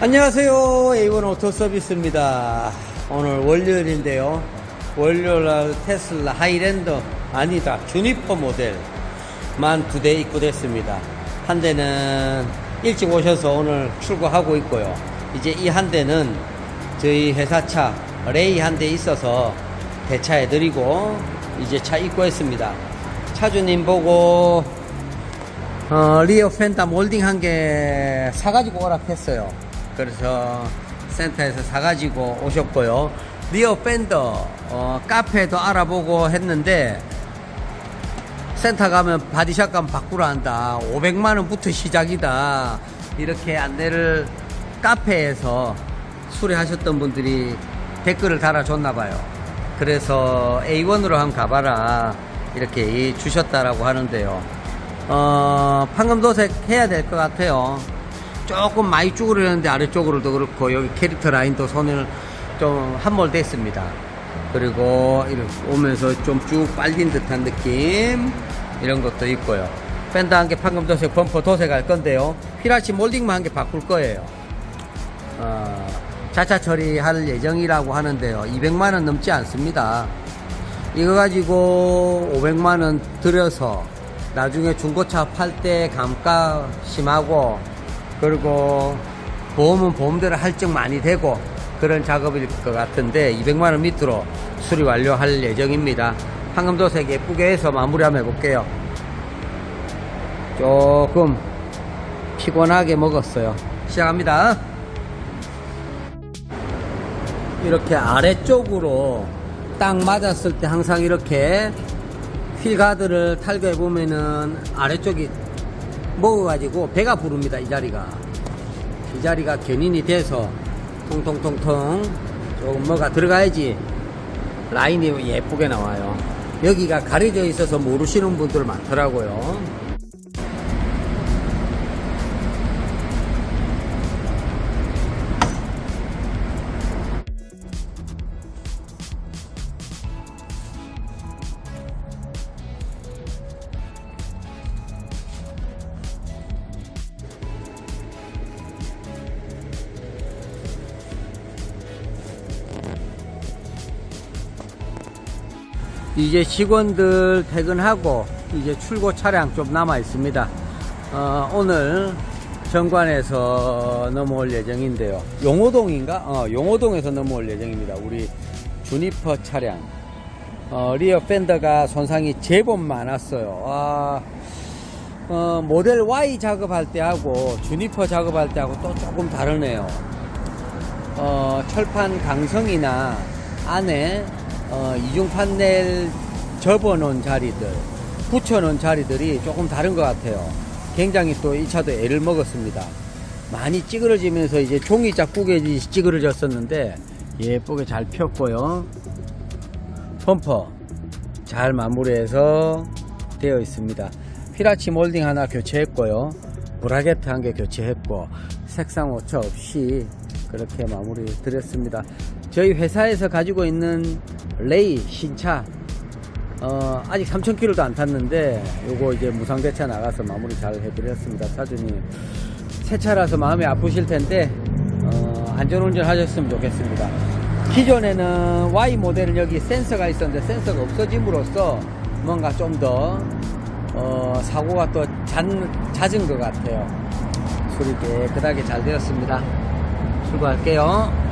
안녕하세요. A1 오토 서비스입니다. 오늘 월요일인데요. 월요일 날 테슬라 하이랜더 아니다. 주니퍼 모델 만 두 대 입고됐습니다. 한 대는 일찍 오셔서 오늘 출고하고 있고요. 이제 이 한 대는 저희 회사차 레이 한 대 있어서 대차해 드리고 이제 차 입고했습니다. 차주님 보고 어, 리어 펜다 몰딩 한 개 사가지고 오라 했어요. 그래서 센터에서 사가지고 오셨고요. 리어 펜더 어, 카페도 알아보고 했는데 센터 가면 바디샵 가면 바꾸라 한다. 500만 원부터 시작이다. 이렇게 안내를 카페에서 수리하셨던 분들이 댓글을 달아줬나 봐요. 그래서 A1으로 한번 가봐라. 이렇게 주셨다라고 하는데요. 어, 판금도색 해야 될 것 같아요. 조금 많이 쭈그리는데 아래쪽으로도 그렇고 여기 캐릭터 라인도 손을 좀 함몰됐습니다. 그리고 이렇게 오면서 좀 쭉 빨린 듯한 느낌 이런 것도 있고요. 펜더 한 개 판금 도색 범퍼 도색할 건데요. 피라치 몰딩만 한 개 바꿀 거예요. 어, 자차 처리할 예정이라고 하는데요. 200만 원 넘지 않습니다. 이거 가지고 500만 원 들여서 나중에 중고차 팔 때 감가 심하고 그리고 보험은 보험대로 할증 많이 되고 그런 작업일 것 같은데 200만 원 밑으로 수리 완료할 예정입니다. 황금도색 예쁘게 해서 마무리 한번 해볼게요. 조금 피곤하게 먹었어요. 시작합니다. 이렇게 아래쪽으로 딱 맞았을 때 항상 이렇게 휠가드를 탈거해 보면은 아래쪽이 먹어가지고 배가 부릅니다 이 자리가. 이 자리가 견인이 돼서 통통통통 조금 뭐가 들어가야지 라인이 예쁘게 나와요. 여기가 가려져 있어서 모르시는 분들 많더라고요 이제 직원들 퇴근하고 이제 출고 차량 좀 남아 있습니다. 어, 오늘 정관에서 넘어올 예정인데요. 용호동인가? 어, 용호동에서 넘어올 예정입니다. 우리 주니퍼 차량. 어, 리어 팬더가 손상이 제법 많았어요. 아, 어, 모델 Y 작업할 때 하고 주니퍼 작업할 때 하고 또 조금 다르네요. 어, 철판 강성이나 안에 어, 이중 판넬 접어놓은 자리들, 붙여놓은 자리들이 조금 다른 것 같아요. 굉장히 또 이 차도 애를 먹었습니다. 많이 찌그러지면서 이제 종이 짝구게 찌그러졌었는데 예쁘게 잘 폈고요. 펌퍼 잘 마무리해서 되어 있습니다. 피라치 몰딩 하나 교체했고요. 브라게트 한 개 교체했고 색상 오차 없이 그렇게 마무리 드렸습니다. 저희 회사에서 가지고 있는 레이 신차 어, 아직 3,000km도 안 탔는데 요거 이제 무상대차 나가서 마무리 잘 해드렸습니다. 차주님 새 차라서 마음이 아프실 텐데 어, 안전운전 하셨으면 좋겠습니다. 기존에는 Y 모델은 여기 센서가 있었는데 센서가 없어짐으로써 뭔가 좀더 어, 사고가 또 잦, 잦은 것 같아요. 소리 깨끗하게 잘 되었습니다. 출고할게요.